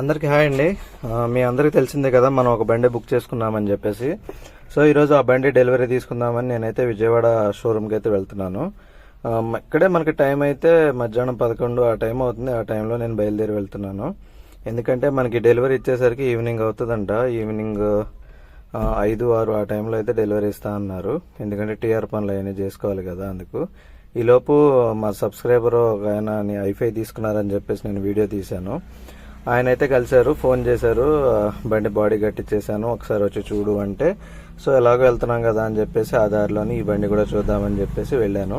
అందరికీ హాయ్ అండి. మీ అందరికీ తెలిసిందే కదా మనం ఒక బండి బుక్ చేసుకున్నామని చెప్పేసి. సో ఈరోజు ఆ బండి డెలివరీ తీసుకుందామని నేనైతే విజయవాడ షోరూమ్కి అయితే వెళ్తున్నాను. ఇక్కడే మనకి టైం అయితే మధ్యాహ్నం పదకొండు ఆ టైం అవుతుంది. ఆ టైంలో నేను బయలుదేరి వెళ్తున్నాను. ఎందుకంటే మనకి డెలివరీ ఇచ్చేసరికి ఈవినింగ్ అవుతుందంట. ఈవినింగ్ ఐదు ఆరు ఆ టైంలో అయితే డెలివరీ ఇస్తా అన్నారు. ఎందుకంటే టీఆర్ పనులు అవన్నీ చేసుకోవాలి కదా అందుకు. ఈలోపు మా సబ్స్క్రైబర్ ఒక ఆయన ఐఫై తీసుకున్నారని చెప్పేసి నేను వీడియో తీశాను. ఆయన అయితే కలిశారు ఫోన్ చేశారు బండి బాడీ కట్టించేసాను ఒకసారి వచ్చి చూడు అంటే. సో ఎలాగో వెళ్తున్నాం కదా అని చెప్పేసి ఆ దారిలోని ఈ బండి కూడా చూద్దామని చెప్పేసి వెళ్ళాను.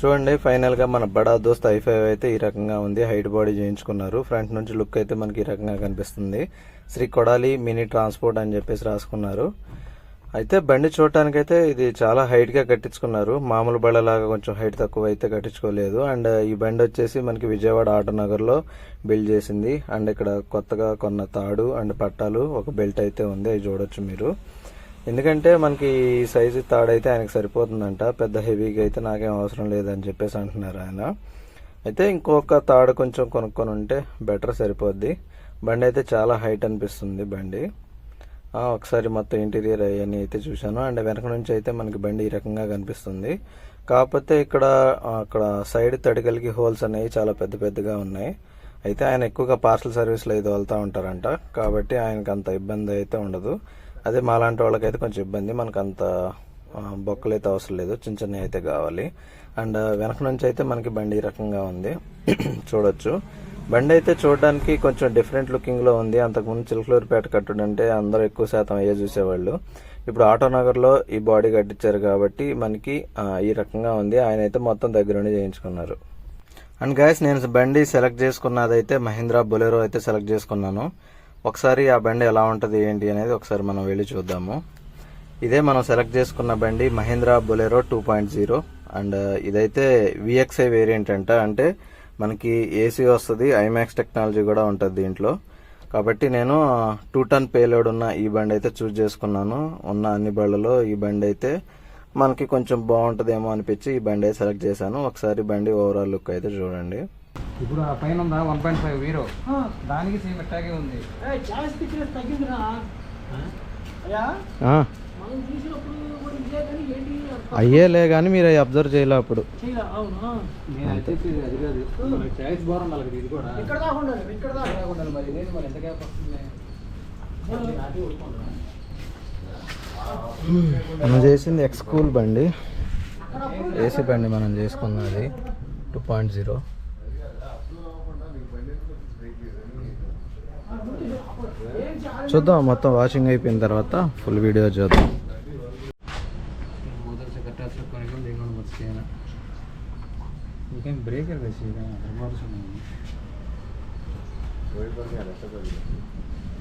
చూడండి ఫైనల్గా మన బడా దోస్త్ ఐ ఫైవ్ అయితే ఈ రకంగా ఉంది. హైట్ బాడీ చేయించుకున్నారు. ఫ్రంట్ నుంచి లుక్ అయితే మనకి ఈ రకంగా కనిపిస్తుంది. శ్రీ కొడాలి మినీ ట్రాన్స్పోర్ట్ అని చెప్పేసి రాసుకున్నారు. అయితే బండి చూడటానికైతే ఇది చాలా హైట్గా కట్టించుకున్నారు. మామూలు బండలాగా కొంచెం హైట్ తక్కువ అయితే కట్టించుకోలేదు. అండ్ ఈ బండి వచ్చేసి మనకి విజయవాడ ఆటనగర్లో బిల్డ్ చేసింది. అండ్ ఇక్కడ కొత్తగా కొన్న తాడు అండ్ పట్టాలు ఒక బెల్ట్ అయితే ఉంది. అవి చూడొచ్చు మీరు. ఎందుకంటే మనకి ఈ సైజు తాడు అయితే సరిపోతుందంట. పెద్ద హెవీగా అయితే నాకేం అవసరం లేదని చెప్పేసి అంటున్నారు ఆయన. అయితే ఇంకొక తాడు కొంచెం కొనుక్కొని ఉంటే బెటర్ సరిపోద్ది. బండి అయితే చాలా హైట్ అనిపిస్తుంది బండి. ఒకసారి మొత్తం ఇంటీరియర్ అవన్నీ అయితే చూశాను. అండ్ వెనక నుంచి అయితే మనకి బండి ఈ రకంగా కనిపిస్తుంది. కాకపోతే ఇక్కడ అక్కడ సైడ్ తడికలకి హోల్స్ అనేవి చాలా పెద్ద పెద్దగా ఉన్నాయి. అయితే ఆయన ఎక్కువగా పార్సల్ సర్వీస్లో అయితే వెళ్తూ ఉంటారంట. కాబట్టి ఆయనకు అంత ఇబ్బంది అయితే ఉండదు. అదే మాలాంటి వాళ్ళకైతే కొంచెం ఇబ్బంది. మనకు అంత బొక్కలు అయితే అవసరం లేదు. చిన్న చిన్నవి అయితే కావాలి. అండ్ వెనక నుంచి అయితే మనకి బండి ఈ రకంగా ఉంది. చూడొచ్చు. బండి అయితే చూడడానికి కొంచెం డిఫరెంట్ లుకింగ్లో ఉంది. అంతకుముందు చిలకలూరుపేట కట్టుడు అంటే అందరూ ఎక్కువ శాతం అయ్యే చూసేవాళ్ళు. ఇప్పుడు ఆటోనగర్లో ఈ బాడీ కట్టించారు కాబట్టి మనకి ఈ రకంగా ఉంది. ఆయన అయితే మొత్తం దగ్గరుండి చేయించుకున్నారు. అండ్ గాయస్ నేను బండి సెలెక్ట్ చేసుకున్నదైతే మహీంద్రా బొలెరో అయితే సెలెక్ట్ చేసుకున్నాను. ఒకసారి ఆ బండి ఎలా ఉంటుంది ఏంటి అనేది ఒకసారి మనం వెళ్ళి చూద్దాము. ఇదే మనం సెలెక్ట్ చేసుకున్న బండి Mahindra Bolero two point zero and ఇదైతే విఎక్స్ఐ వేరియంట్ అంట. అంటే మనకి ఏసీ వస్తుంది ఐమాక్స్ టెక్నాలజీ కూడా ఉంటుంది దీంట్లో. కాబట్టి నేను టూ టన్ పేలోడ్ ఉన్న ఈ బండి అయితే చూస్ చేసుకున్నాను. ఉన్న అన్ని బళ్ళలో ఈ బండి అయితే మనకి కొంచెం బాగుంటుందేమో అనిపించి ఈ బండి అయితే సెలెక్ట్ చేశాను. ఒకసారి బండి ఓవరాల్ లుక్ అయితే చూడండి. ఇప్పుడు ఆ పైన ఉందా? వన్ పాయింట్ ఫైవ్ వీరో దానికి సేమ్ ఉంది. మనం చూసినప్పుడు అయ్యేలే కానీ మీరు అవి అబ్జర్వ్ చేయలే అప్పుడు. మనం చేసింది ఎక్స్ కూల్ బండి. ఏసీ బండి మనం చేసుకున్నది టూ పాయింట్ జీరో. చూద్దాం మొత్తం వాషింగ్ అయిపోయిన తర్వాత ఫుల్ వీడియో చూద్దాం. శ్రీరామ ధర్మవలసము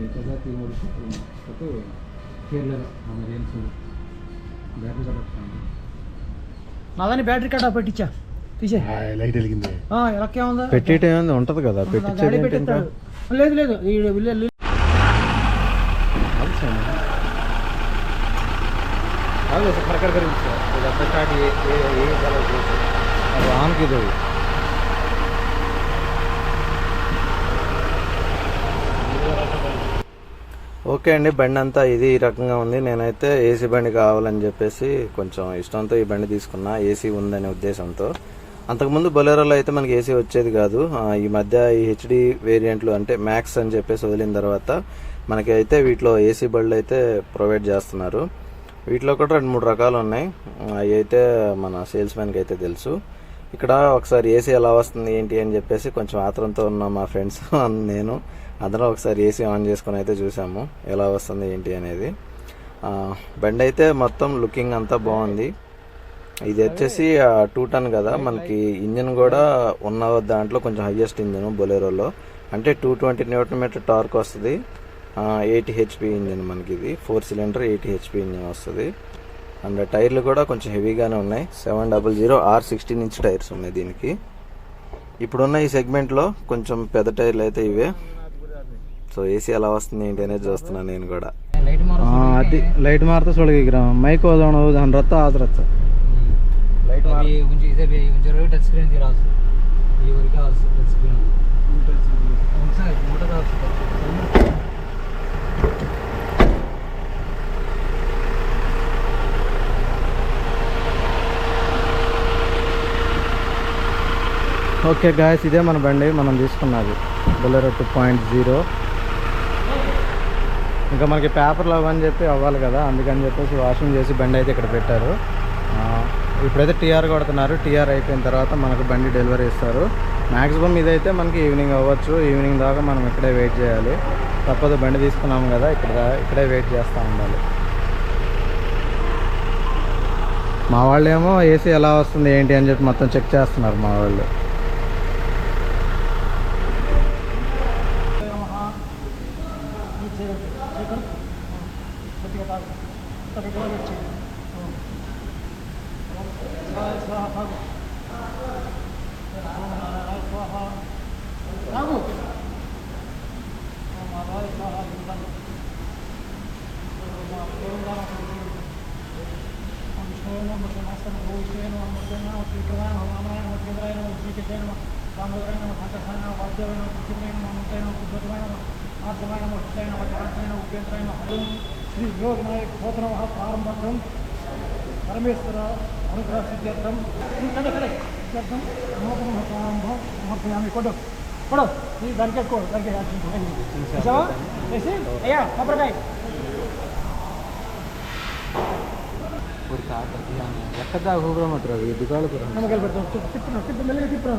ఏకదా తీమూరు తత్ కేరళ రేన్సు బ్యాటరీ కట్ నాదని బ్యాటరీ కట్ పెట్టించా తీసే లైట్ వెలిగింది ఎలక్కే ఉందా పెట్టేటే ఉంది ఉంటుంది కదా పెట్టించే లేదు లేదు ఈ ಅದು ಸರ್ಕಾರ ಆನ್ ఓకే అండి బండి అంతా ఇది ఈ రకంగా ఉంది. నేనైతే ఏసీ బండి కావాలని చెప్పేసి కొంచెం ఇష్టంతో ఈ బండి తీసుకున్నా ఏసీ ఉందనే ఉద్దేశంతో. అంతకుముందు బొలెరోలో అయితే మనకి ఏసీ వచ్చేది కాదు. ఈ మధ్య ఈ హెచ్డి వేరియంట్లు అంటే మ్యాక్స్ అని చెప్పేసి వదిలిన తర్వాత మనకి అయితే వీటిలో ఏసీ బళ్ళు అయితే ప్రొవైడ్ చేస్తున్నారు. వీటిలో కూడా రెండు మూడు రకాలు ఉన్నాయి. అవి అయితే మన సేల్స్ మ్యాన్కి అయితే తెలుసు. ఇక్కడ ఒకసారి ఏసీ ఎలా వస్తుంది ఏంటి అని చెప్పేసి కొంచెం ఆత్రంతో ఉన్న మా ఫ్రెండ్స్ నేను అందులో ఒకసారి ఏసీ ఆన్ చేసుకొని అయితే చూసాము. ఎలా వస్తుంది ఏంటి అనేది. బండి అయితే మొత్తం లుకింగ్ అంతా బాగుంది. ఇది వచ్చేసి టూ టన్ కదా. మనకి ఇంజిన్ కూడా ఉన్న దాంట్లో కొంచెం హైయెస్ట్ ఇంజిన్ బొలెరోలో. అంటే two twenty newton metre torque వస్తుంది. ఎయిటీ హెచ్పి ఇంజిన్ మనకి ఇది. Four cylinder eighty HP engine వస్తుంది. అండ్ టైర్లు కూడా కొంచెం హెవీగానే ఉన్నాయి. Seven double zero R sixteen inch tyres ఉన్నాయి దీనికి. ఇప్పుడున్న ఈ సెగ్మెంట్లో కొంచెం పెద్ద టైర్లు అయితే ఇవే. సో ఏసీ ఎలా వస్తుంది ఏంటి అనేది చూస్తున్నాను నేను కూడా. అది లైట్ మారుతా చూడగ్రా మైక్ వదవను దాని రత్త ఆది రత్త. ఓకే గాయస్ ఇదే మన బండి. మనం తీసుకున్నది. Bolero two point zero. ఇంకా మనకి పేపర్లు అవ్వని చెప్పి అవ్వాలి కదా అందుకని చెప్పేసి వాషింగ్ చేసి బండి అయితే ఇక్కడ పెట్టారు. ఇప్పుడైతే టీఆర్ కొడుతున్నారు. టీఆర్ అయిపోయిన తర్వాత మనకు బండి డెలివరీ ఇస్తారు. మ్యాక్సిమం ఇదైతే మనకి ఈవినింగ్ అవ్వచ్చు. ఈవినింగ్ దాకా మనం ఇక్కడే వెయిట్ చేయాలి. తప్పదు బండి తీసుకున్నాం కదా ఇక్కడ దా- ఇక్కడే వెయిట్ చేస్తూ ఉండాలి. మా వాళ్ళు ఏమో ఏసీ ఎలా వస్తుంది ఏంటి అని చెప్పి మొత్తం చెక్ చేస్తున్నారు మా వాళ్ళు. ಶ್ರೀಕೃಷ್ಣ ನಾವು ಶ್ರೀಕೃಷ್ಣ ನಾವು ರಾಮಾಯ ನಾವು ದೇವರಾಯ ನಾವು ಶ್ರೀಕೃಷ್ಣ ನಾವು ರಾಮದೇವರಾಯ ನಾವು ಭಾಷಾಯ ನಾವು ವಾಸುದೇವರಾಯ ನಾವು ಕೃಷ್ಣರಾಯ ನಾವು ಮಂತಾಯ ನಾವು ಕುಬ್ಬರಾಯ ನಾವು ಆಸಮಾಯ ನಾವು ಹಿತಾಯ ನಾವು ಜಾತರಾಯ ನಾವು ಉಪೇಂದ್ರಾಯ ನಾವು ಹರಿಂ ಶ್ರೀ ಯೋಗನಾಯಕ ಹೋತನವ ಪ್ರಾರಂಭಕಂ ಪರಮೇಶ್ವರ ಅನುಗ್ರಹ ಸಿದ್ಧಾರ್ಥಂ ಕಡೆ ಕಡೆ ಸಿದ್ಧಾರ್ಥಂ ನಮೋಪನ ಪ್ರಾರಂಭ ಸಮರ್ಪಯಾಮಿ ಕೊಡು ಕೊಡು ಈ ದಂಕೆ ಕೊಡು ದಂಕೆ ಯಾಕೆ ಐಸಿ ಅಯ್ಯ ಕಾಪರಕಾಯಿ ஒரு காட்டு ಎಕ್ಕದಾಗ ಹೋಗ್ರ ಮಾತ್ರ ಈ ದುಕಾಳಪುರ ನಮಗೆ ಬರ್ತಾವೆ ಟಿಪ್ಪಣ ಟಿಪ್ಪ ಮೇಲೆ ಟಿಪ್ಪಣ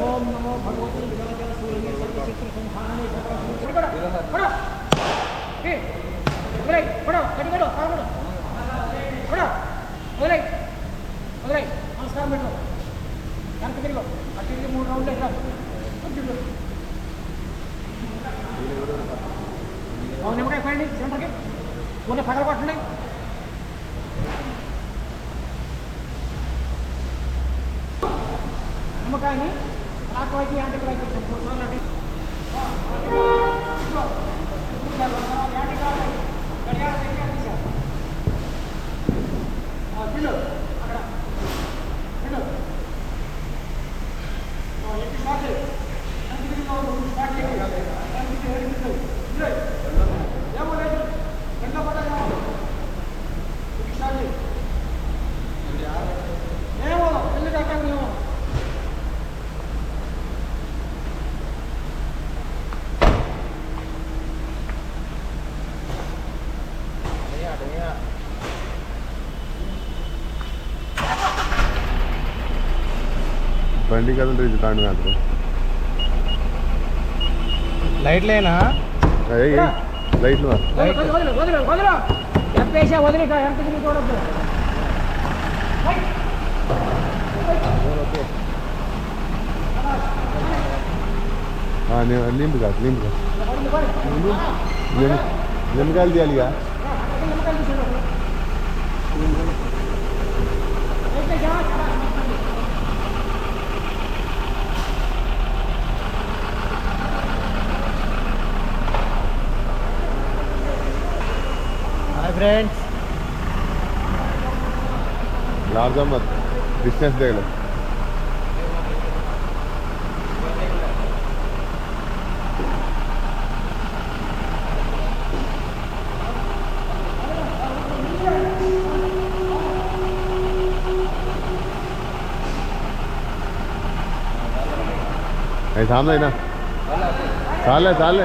ಓಂ ನಮೋ ಭಗವತಿ ಜಗಜಲ ಸೂರ್ಯ ಸರ್ವಚಿತ್ರ ಸಂಧಾನೇ ಬಡ ಏ ಬಡ ಕಡಿ ಬಡ ಬಡ ಬಡ ಬಡ కొన్ని పగల కొట్టండి నిమ్మకాయని నాకు అయితే యాంటీ బ్రేక్ మూడు వదిలు వదిలు చెప్పేసా వదిలి ఎంత తిరిగి చూడద్దు లింపు కాదు లింపు కాదు నిమ్మకాయలు తీయాలిగా హాయ్ हाय फ्रेंड्स लार्ज मत। बिज़नेस देख लो। सामने ना। साले साले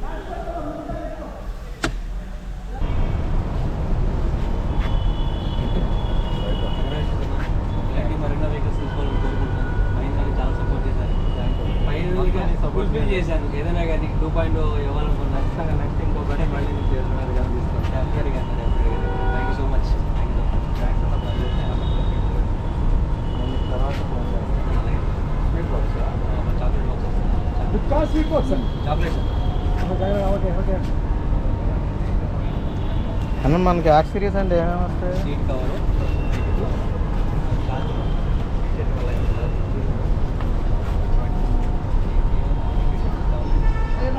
తీసుకోవాలని కోరుకుంటున్నాను మైండ్ కానీ చాలా సపోర్ట్ చేశారు. ఫైనల్ కానీ సపోర్ట్ చేశాను. ఏదైనా కానీ టూ పాయింట్ ఇవ్వాలనుకున్నా ఖచ్చితంగా నెక్స్ట్ ఇంకొకటి మళ్ళీ నేను చేస్తున్నారు కానీ తీసుకోండి డెఫినెట్గా thank you so much thank you chocolate box sweet box chocolate okay okay అన్న మనకి యాక్సరీస్ అంటే ఏమేమి వస్తాయి? సీట్ కవర్ ఈ బయట ఎవరు పని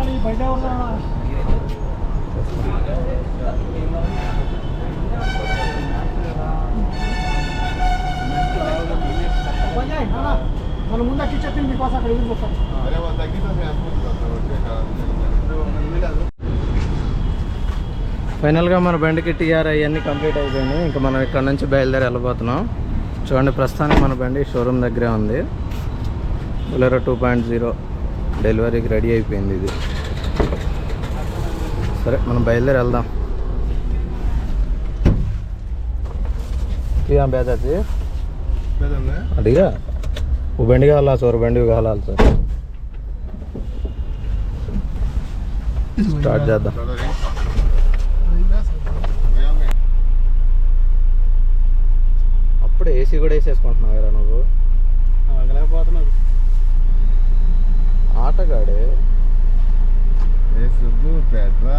మన ముందు అక్కి చెప్పింది మీకోసం అక్కడ ఎదురు చూస్తాం ఫైనల్గా మన బండికి టీఆర్ అవన్నీ కంప్లీట్ అయిపోయినాయి. ఇంకా మనం ఇక్కడ నుంచి బయలుదేరి వెళ్ళిపోతున్నాం చూడండి ప్రస్తుతానికి మన బండి షోరూమ్ దగ్గరే ఉంది. బులెరో టూ పాయింట్ జీరో డెలివరీకి రెడీ అయిపోయింది ఇది. సరే మనం బయలుదేరి వెళ్దాం क्या बेचा जी అడిగా ఓ బండి కావాలా సార్ బండి కావాలి సార్ స్టార్ట్ చేద్దాం అప్పుడు ఏసీ కూడా వేసేసుకుంటున్నావు కదా నువ్వు ఆగలేకపోతున్నాడు ఆటగాడే సుబ్బు పెట్రా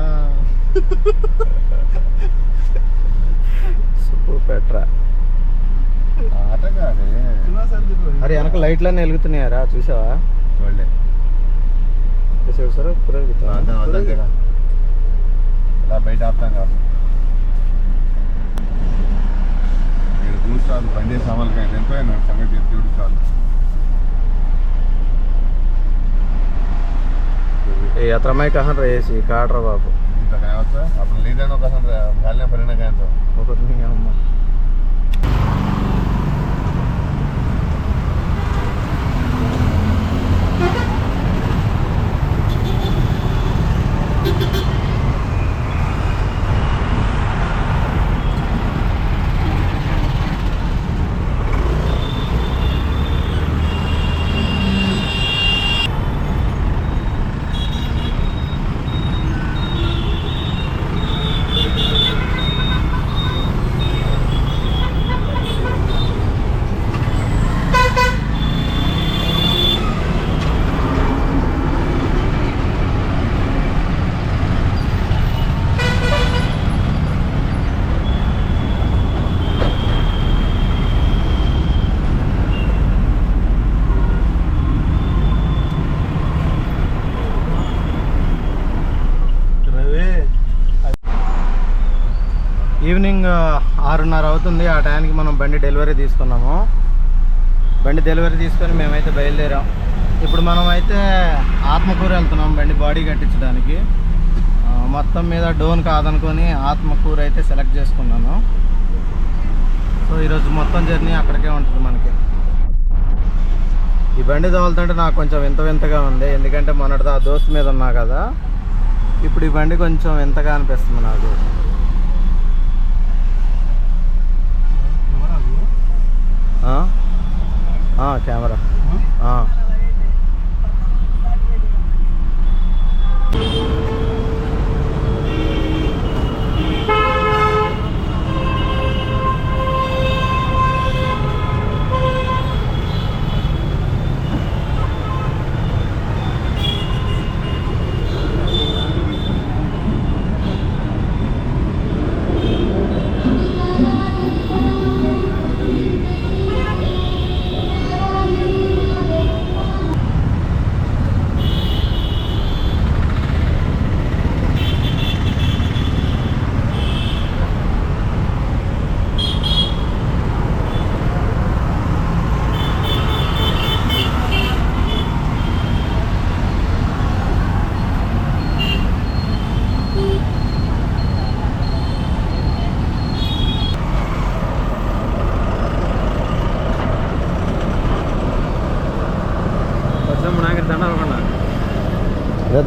సుప్పు పెట్రా ఆటగాడే అరే వెనక లైట్లన్నీ వెలుగుతున్నాయారా చూసావా? చూడలే. చూసావు సార్ ఇప్పుడు వెలుగుతా అర్థం అర్థం కదా ఇలా బయట ఆపుతాం కాదు మీరు చూస్తారు బండి సామాన్లు కానీ ఎంతో సంగతి ఎంత చూడు ए यात्रा में कहाँ रहे सी काट रहा बाप तो कहाँ होता है अपन लीडर नो कहाँ रहा घाल ने पढ़ने कहाँ तो वो कुछ नहीं है हम्म ఈవినింగ్ ఆరున్నర అవుతుంది. ఆ టైంకి మనం బండి డెలివరీ తీసుకున్నాము. బండి డెలివరీ తీసుకొని మేమైతే బయలుదేరాం. ఇప్పుడు మనం అయితే ఆత్మకూరు వెళ్తున్నాం బండి బాడీ కట్టించడానికి. మొత్తం మీద డోన్ కాదనుకొని ఆత్మకూరు అయితే సెలెక్ట్ చేసుకున్నాను. సో ఈరోజు మొత్తం జర్నీ అక్కడికే ఉంటుంది మనకి. ఈ బండి తోలుతుంటే నాకు కొంచెం వింత వింతగా ఉంది. ఎందుకంటే మొన్నటిది ఆ దోస్తు మీద ఉన్నా కదా. ఇప్పుడు ఈ బండి కొంచెం వింతగా అనిపిస్తుంది నాకు ఆ? ఆ, కెమెరా.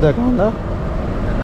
ఆ. దండ అనుకున్నా పెద్ద ఉందా